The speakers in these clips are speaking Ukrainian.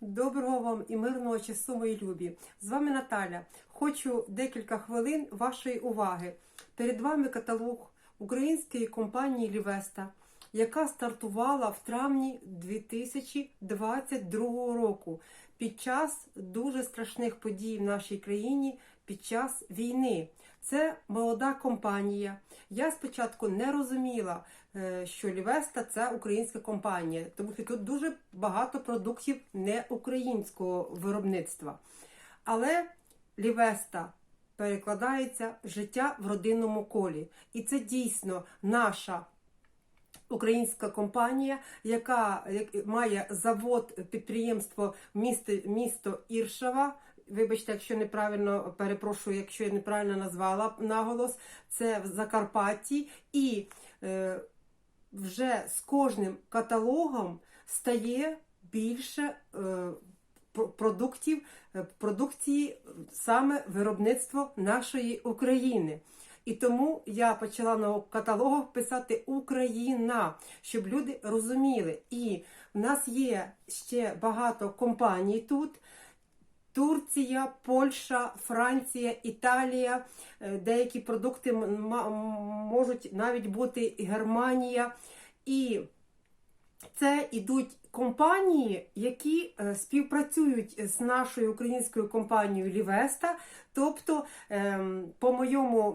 Доброго вам і мирного часу, мої любі. З вами Наталя. Хочу декілька хвилин вашої уваги. Перед вами каталог української компанії Лівеста, яка стартувала в травні 2022 року під час дуже страшних подій в нашій країні під час війни. Це молода компанія. Я спочатку не розуміла, е, що Лівеста це українська компанія, тому що тут дуже багато продуктів не українського виробництва. Але Лівеста перекладається життя в родинному колі. І це дійсно наша українська компанія, яка має завод, підприємство місто, місто Іршава. Вибачте, якщо неправильно перепрошую, якщо я неправильно назвала наголос, це в Закарпатті, і е, вже з кожним каталогом стає більше е, продуктів, е, продукції саме виробництво нашої України. І тому я почала на каталогах писати Україна, щоб люди розуміли. І в нас є ще багато компаній тут. Турція, Польща, Франція, Італія, е, деякі продукти можуть навіть бути Германія. І це ідуть компанії, які е, співпрацюють з нашою українською компанією Лівеста. Тобто, ем, по моєму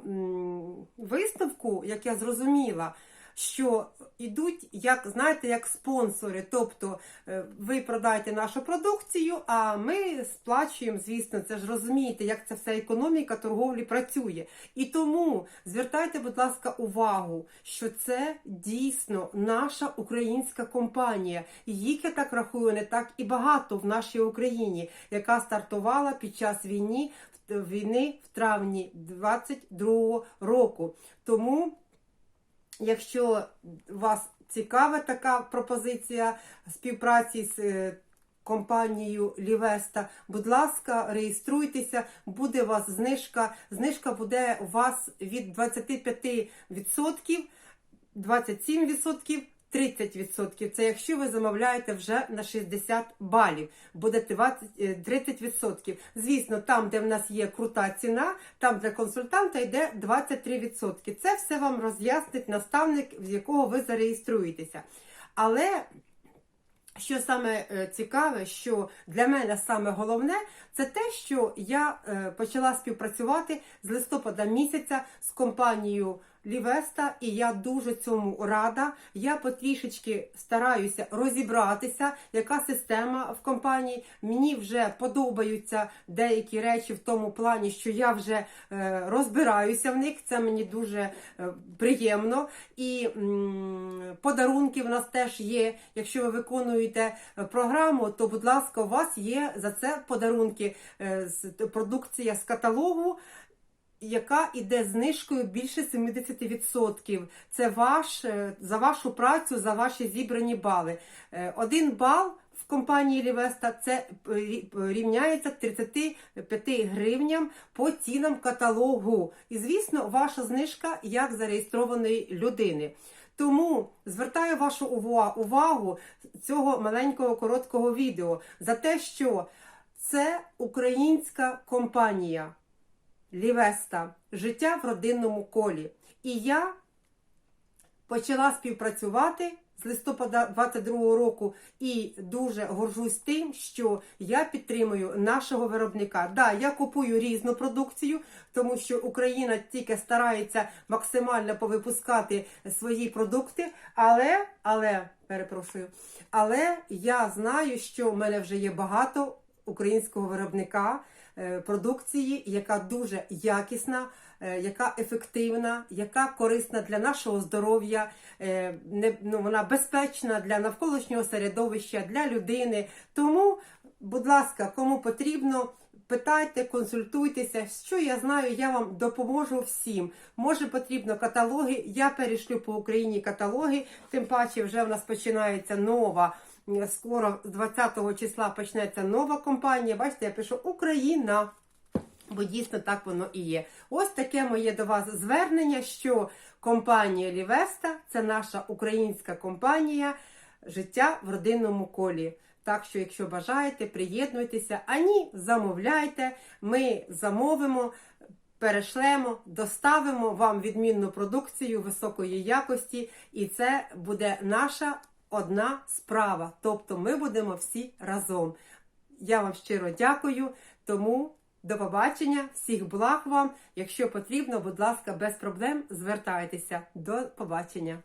висновку, як я зрозуміла, що ідуть, як знаєте, як спонсори. Тобто е, ви продаєте нашу продукцію, а ми сплачуємо, звісно, це ж розумієте, як ця вся економіка торговлі працює. І тому звертайте, будь ласка, увагу, що це дійсно наша українська компанія. Їх, я так рахую, не так і багато в нашій Україні, яка стартувала під час війни, війни в травні 22 року. Тому. Якщо вас цікава така пропозиція співпраці з е, компанією Лівеста, будь ласка, реєструйтеся, буде у вас знижка. Знижка буде у вас від 25%, 27%. 30%. Це якщо ви замовляєте вже на 60 балів, буде 20, е, 30%. Звісно, там, де в нас є крута ціна, там для консультанта йде 23%. Це все вам роз'яснить наставник, в якого ви зареєструєтеся. Але що саме е, цікаве, що для мене саме головне, це те, що я е, почала співпрацювати з листопада місяця з компанією Лівеста, і я дуже цьому рада. Я потрішечки стараюся розібратися, яка система в компанії. Мені вже подобаються деякі речі в тому плані, що я вже е, розбираюся в них. Це мені дуже е, приємно. І подарунки в нас теж є. Якщо ви виконуєте е, програму, то, будь ласка, у вас є за це подарунки з продукція з каталогу яка іде знижкою більше 70%. Це ваш, е, за вашу працю, за ваші зібрані бали. Е, Один бал в компанії Лівеста це е, рівняється 35 гривням по цінам каталогу. І, звісно, ваша знижка як зареєстрованої людини. Тому звертаю вашу увагу цього маленького короткого відео за те, що це українська компанія. Лівеста життя в родинному колі. І я почала співпрацювати з листопада 22 року і дуже горжусь тим, що я підтримую нашого виробника. Да, я купую різну продукцію, тому що Україна тільки старається максимально повипускати свої продукти, але, але, перепрошую, але я знаю, що в мене вже є багато українського виробника е, продукції, яка дуже якісна, е, яка ефективна, яка корисна для нашого здоров'я, е, ну, вона безпечна для навколишнього середовища, для людини. Тому, будь ласка, кому потрібно. Питайте, консультуйтеся, що я знаю, я вам допоможу всім. Може потрібно каталоги, я перешлю по Україні каталоги, тим паче вже в нас починається нова скоро з 20 числа почнеться нова компанія. Бачите, я пишу Україна. Бо дійсно так воно і є. Ось таке моє до вас звернення, що компанія Лівеста це наша українська компанія життя в родинному колі. Так що, якщо бажаєте, приєднуйтеся, а ні, замовляйте, ми замовимо. Перешлемо, доставимо вам відмінну продукцію високої якості, і це буде наша одна справа. Тобто ми будемо всі разом. Я вам щиро дякую. Тому до побачення, всіх благ вам. Якщо потрібно, будь ласка, без проблем звертайтеся. До побачення.